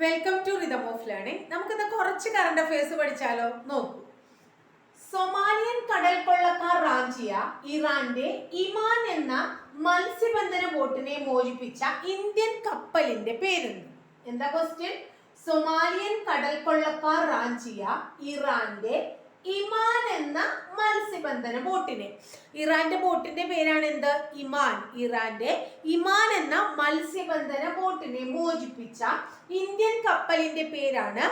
Welcome to rhythm of learning നമുക്കിന്ന് കുറച്ച് current affairs പഠിച്ചാലോ? നോക്കൂ. സൊമാലിയൻ കടൽ കൊള്ളക്കാർ റാഞ്ചിയ ഇറാന്റെ ഇമാൻ എന്ന മത്സ്യബന്ധന ബോട്ടിനെ മോചിപ്പിച്ച ഇന്ത്യൻ കപ്പലിന്റെ പേര് എന്താ ക്വസ്റ്റ്യൻ സൊമാലിയൻ കടൽ കൊള്ളക്കാർ റാഞ്ചിയ ഇറാന്റെ ഇമാൻ എന്ന മത്സ്യബന്ധന ബോട്ടിനെ. ഇറാന്റെ ബോട്ടിന്റെ പേരാണ് എന്ത്? ഇമാൻ. ഇറാന്റെ ഇമാൻ എന്ന മത്സ്യബന്ധന ബോട്ടിനെ മോചിപ്പിച്ച ഇന്ത്യൻ കപ്പലിന്റെ പേരാണ്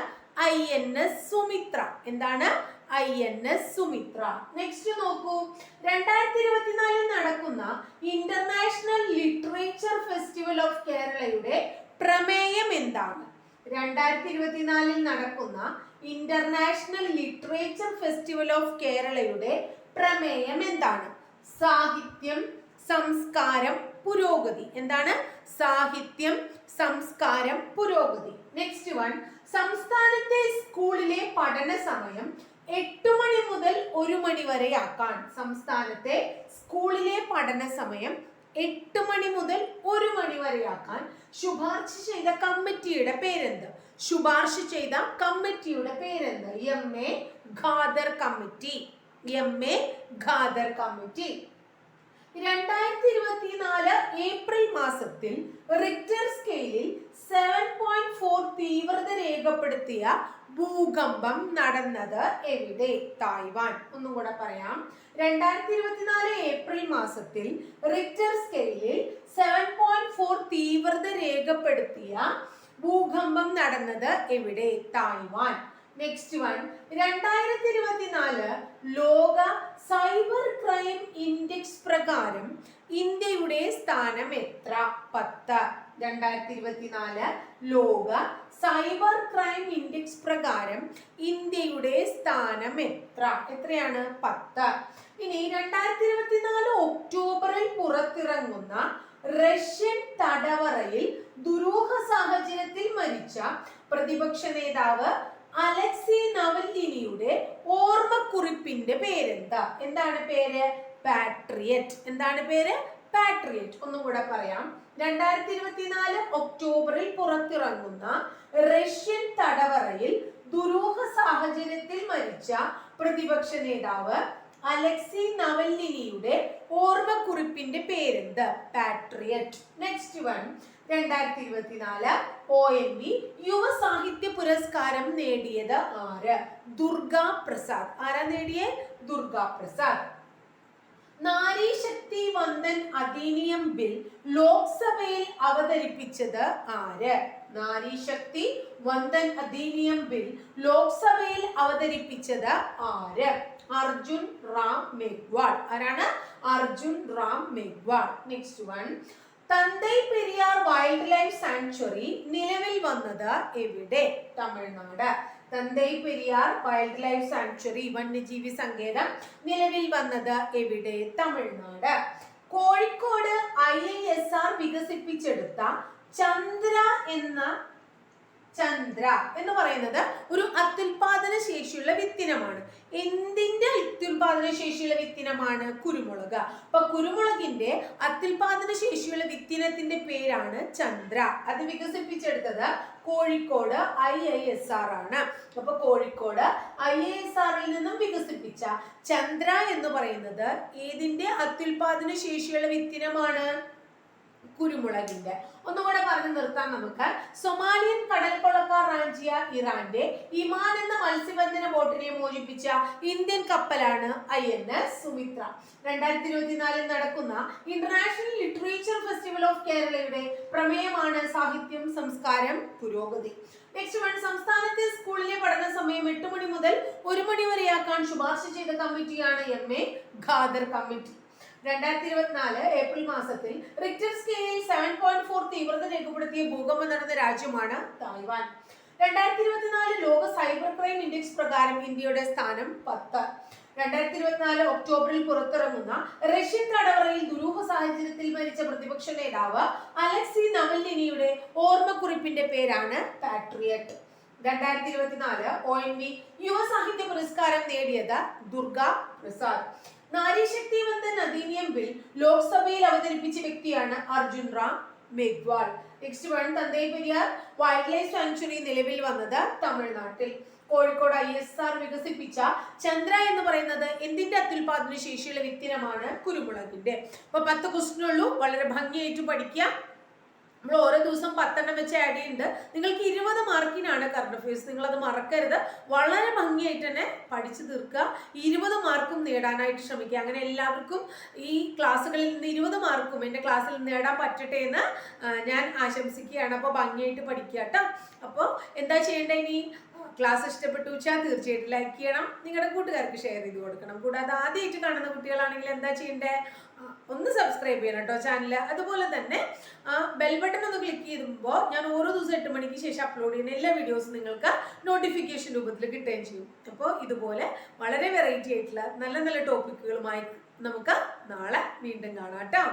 ഐ എൻ എസ് സുമിത്ര. എന്താണ്? I N S Sumitra. Next നോക്കൂ. രണ്ടായിരത്തി ഇരുപത്തിനാലിൽ നടക്കുന്ന ഇന്റർനാഷണൽ ലിറ്ററേച്ചർ ഫെസ്റ്റിവൽ ഓഫ് കേരളയുടെ പ്രമേയം എന്താണ്? രണ്ടായിരത്തി ഇരുപത്തിനാലിൽ നടക്കുന്ന ഇന്റർനാഷണൽ ലിറ്ററേച്ചർ ഫെസ്റ്റിവൽ ഓഫ് കേരളയുടെ പ്രമേയം എന്താണ്? സാഹിത്യം സംസ്കാരം പുരോഗതി. എന്താണ്? സാഹിത്യം സംസ്കാരം പുരോഗതി. നെക്സ്റ്റ് വൺ സംസ്ഥാനത്തെ സ്കൂളിലെ പഠന സമയം എട്ട് മണി മുതൽ ഒരു മണി വരെ ആക്കാൻ സംസ്ഥാനത്തെ സ്കൂളിലെ പഠന സമയം എട്ട് മണി മുതൽ ഒരു മണി വരെ വരെയാക്കാൻ ശുപാർശ ചെയ്ത കമ്മിറ്റിയുടെ പേരെന്ത്? ശുപാർശ ചെയ്ത കമ്മിറ്റിയുടെ M A Khader committee M A Khader committee രണ്ടായിരത്തി ഇരുപത്തിനാല് ഏപ്രിൽ മാസത്തിൽ റിക്ടർ സ്കെയിലിൽ സെവൻ പോയിന്റ് ഫോർ തീവ്രത രേഖപ്പെടുത്തിയ ഭൂകമ്പം നടന്നത് എവിടെ? തായ്വാൻ. ഒന്നും കൂടെ പറയാം. രണ്ടായിരത്തി ഇരുപത്തിനാല് ഏപ്രിൽ മാസത്തിൽ റിക്ടർ സ്കെയിലിൽ സെവൻ പോയിന്റ് ഫോർ തീവ്രത രേഖപ്പെടുത്തിയ ഭൂകമ്പം നടന്നത് എവിടെ? തായ്വാൻ. നെക്സ്റ്റ് വൺ രണ്ടായിരത്തി ഇരുപത്തിനാല് ലോക സൈബർ ക്രൈം ഇൻഡെക്സ് പ്രകാരം ഇന്ത്യയുടെ സ്ഥാനം എത്ര? പത്ത്. രണ്ടായിരത്തി ഇരുപത്തിനാല് ലോക സൈബർ ക്രൈം ഇൻഡെക്സ് പ്രകാരം ഇന്ത്യയുടെ സ്ഥാനം എത്ര? എത്രയാണ്? പത്ത്. ഇനി രണ്ടായിരത്തി ഇരുപത്തിനാല് ഒക്ടോബറിൽ പുറത്തിറങ്ങുന്ന റഷ്യൻ തടവറയിൽ ദുരൂഹ സാഹചര്യത്തിൽ മരിച്ച പ്രതിപക്ഷ നേതാവ് അലക്സി നവല്ലിനിയുടെ ഓർമ്മക്കുറിപ്പിന്റെ പേരെന്താ? എന്താണ് പേര്? പാട്രിയറ്റ് എന്താണ് പേര്? പാട്രിയറ്റ് ഒന്നും കൂടെ പറയാം. രണ്ടായിരത്തി ഇരുപത്തിനാല് ഒക്ടോബറിൽ പുറത്തിറങ്ങുന്ന റഷ്യൻ തടവറയിൽ ദുരൂഹ സാഹചര്യത്തിൽ മരിച്ച പ്രതിപക്ഷ നേതാവ് അലക്സി നവല്ലിനിയുടെ ഓർമ്മക്കുറിപ്പിന്റെ പേരെന്ത്? പാട്രിയറ്റ് നെക്സ്റ്റ് വൺ രണ്ടായിരത്തി ഇരുപത്തിനാല് ഒ എൻ വി യുവ സാഹിത്യ പുരസ്കാരം നേടിയത് ആര്? ദുർഗാ പ്രസാദ്. ആരാ നേടിയേ? ദുർഗാ പ്രസാദ്. നാരി ശക്തി വന്ദൻ അധീനിയം ബിൽ ലോക്സഭയിൽ അവതരിപ്പിച്ചത് ആര്? നാരി ശക്തി വന്ദൻ അധീനിയം ബിൽ ലോക്സഭയിൽ അവതരിപ്പിച്ചത് ആര്? അർജുൻ റാം മെഗ്വാൾ ആരാണ്? Arjun Ram Meghwal next one Thanthai Periyar wildlife sanctuary നിലവിൽ വന്നത് എവിടെ? Tamil Nadu. Thanthai Periyar wild life sanctuary വന്യജീവി സങ്കേതം നിലവിൽ വന്നത് എവിടെ? Tamil Nadu. Kozhikode I I S R വികസിപ്പിച്ചെടുത്ത ചന്ദ്ര എന്ന ചന്ദ്ര എന്ന് പറയുന്നത് ഒരു അത്യുൽപാദന ശേഷിയുള്ള വിത്തിനമാണ്. എന്തിന്റെ അത്യുൽപാദന ശേഷിയുള്ള വിത്തിനമാണ്? കുരുമുളക്. അപ്പൊ കുരുമുളകിന്റെ അത്യുൽപാദന ശേഷിയുള്ള വിത്തിനത്തിന്റെ പേരാണ് ചന്ദ്ര. അത് വികസിപ്പിച്ചെടുത്തത് Kozhikode I I S R ആണ്. അപ്പൊ കോഴിക്കോട് ഐ ഐ എസ് ആറിൽ നിന്നും വികസിപ്പിച്ച ചന്ദ്ര എന്ന് പറയുന്നത് ഏതിന്റെ അത്യുൽപാദന ശേഷിയുള്ള വിത്തിനമാണ്? കുരുമുളകിന്റെ. ഒന്നുകൂടെ പറഞ്ഞു നിർത്താൻ നമുക്ക്. സൊമാലിയൻ കടൽ കൊള്ളക്കാർ റാഞ്ചിയ ഇറാന്റെ ഇമാൻ എന്ന മത്സ്യബന്ധന ബോട്ടിനെ മോചിപ്പിച്ച ഇന്ത്യൻ കപ്പലാണ് ഐ എൻ എസ് സുമിത്ര. രണ്ടായിരത്തി ഇരുപത്തിനാലിൽ നടക്കുന്ന ഇന്റർനാഷണൽ ലിറ്ററേച്ചർ ഫെസ്റ്റിവൽ ഓഫ് കേരളയുടെ പ്രമേയമാണ് സാഹിത്യം സംസ്കാരം പുരോഗതി. നെക്സ്റ്റ് വൺ സംസ്ഥാനത്തെ സ്കൂളിലെ പഠന സമയം എട്ട് മണി മുതൽ ഒരു മണി വരെയാക്കാൻ ശുപാർശ ചെയ്ത കമ്മിറ്റിയാണ് എം എ ഖാദർ കമ്മിറ്റി. രണ്ടായിരത്തി ഇരുപത്തിനാല് ഏപ്രിൽ മാസത്തിൽ റിക്ടർ സ്കെയിലിൽ സെവൻ പോയിന്റ് ഫോർ തീവ്രത രേഖപ്പെടുത്തിയ ഭൂകമ്പം നടന്ന രാജ്യമാണ് തായ്വാൻ. രണ്ടായിരത്തി ഇരുപത്തിനാല് ലോക സൈബർ ക്രൈം ഇൻഡെക്സ് പ്രകാരം ഇന്ത്യയുടെ സ്ഥാനം പത്ത്. രണ്ടായിരത്തി ഇരുപത്തിനാല് ഒക്ടോബറിൽ പുറത്തിറങ്ങുന്ന റഷ്യൻ തടവറയിൽ ദുരൂഹ സാഹചര്യത്തിൽ മരിച്ച പ്രതിപക്ഷ നേതാവ് അലക്സി നവൽനിനിയുടെ ഓർമ്മക്കുറിപ്പിന്റെ പേരാണ് പാട്രിയറ്റ്. രണ്ടായിരത്തി ഇരുപത്തിനാല് ഒ എൻ വി യുവ സാഹിത്യ പുരസ്കാരം നേടിയത് ദുർഗ പ്രസാദ്. നാരീശക്തിവന്ദൻ അധിനിയം ബിൽ ലോക്സഭയിൽ അവതരിപ്പിച്ച വ്യക്തിയാണ് Arjun Ram Meghwal next one Thanthai Periyar wildlife sanctuary നിലവിൽ വന്നത് തമിഴ്നാട്ടിൽ. കോഴിക്കോട് ഐ എസ് ആർ വികസിപ്പിച്ച ചന്ദ്ര എന്ന് പറയുന്നത് എന്തിന്റെ അത്യുൽപാദന ശേഷിയുള്ള വ്യക്തിനമാണ് കുരുമുളകിന്റെ. അപ്പൊ പത്ത് ക്വസ്റ്റിനുള്ളൂ വളരെ ഭംഗിയായിട്ട് പഠിക്കുക നമ്മൾ ഓരോ ദിവസം പത്തെണ്ണം വെച്ച് ആഡ് ചെയ്യുന്നുണ്ട്. നിങ്ങൾക്ക് ഇരുപത് മാർക്കിനാണ് കറണ്ട് അഫയേഴ്സ് നിങ്ങൾ അത് മറക്കരുത്. വളരെ ഭംഗിയായിട്ട് തന്നെ പഠിച്ചു തീർക്കുക. ഇരുപത് മാർക്കും നേടാനായിട്ട് ശ്രമിക്കുക. അങ്ങനെ എല്ലാവർക്കും ഈ ക്ലാസ്സുകളിൽ നിന്ന് ഇരുപത് മാർക്കും എന്റെ ക്ലാസ്സിൽ നേടാൻ പറ്റട്ടെ എന്ന് ഞാൻ ആശംസിക്കുകയാണ്. അപ്പോൾ ഭംഗിയായിട്ട് പഠിക്കുക കേട്ടോ. അപ്പോൾ എന്താ ചെയ്യേണ്ടത് ഇനി? ക്ലാസ് ഇഷ്ടപ്പെട്ടു വെച്ചാൽ തീർച്ചയായിട്ടും ലൈക്ക് ചെയ്യണം. നിങ്ങളുടെ കൂട്ടുകാർക്ക് ഷെയർ ചെയ്ത് കൊടുക്കണം. കൂടാതെ ആദ്യമായിട്ട് കാണുന്ന കുട്ടികളാണെങ്കിൽ എന്താ ചെയ്യേണ്ടത് ഒന്ന് സബ്സ്ക്രൈബ് ചെയ്യണം കേട്ടോ ചാനൽ അതുപോലെ തന്നെ ബെൽ ബട്ടൺ ഒന്ന് ക്ലിക്ക് ചെയ്യുമ്പോൾ ഞാൻ ഓരോ ദിവസം എട്ട് മണിക്ക് ശേഷം അപ്ലോഡ് ചെയ്യുന്ന എല്ലാ വീഡിയോസും നിങ്ങൾക്ക് നോട്ടിഫിക്കേഷൻ രൂപത്തിൽ കിട്ടുകയും ചെയ്യും. അപ്പോൾ ഇതുപോലെ വളരെ വെറൈറ്റി ആയിട്ടുള്ള നല്ല നല്ല ടോപ്പിക്കുകളുമായി നമുക്ക് നാളെ വീണ്ടും കാണാം കേട്ടോ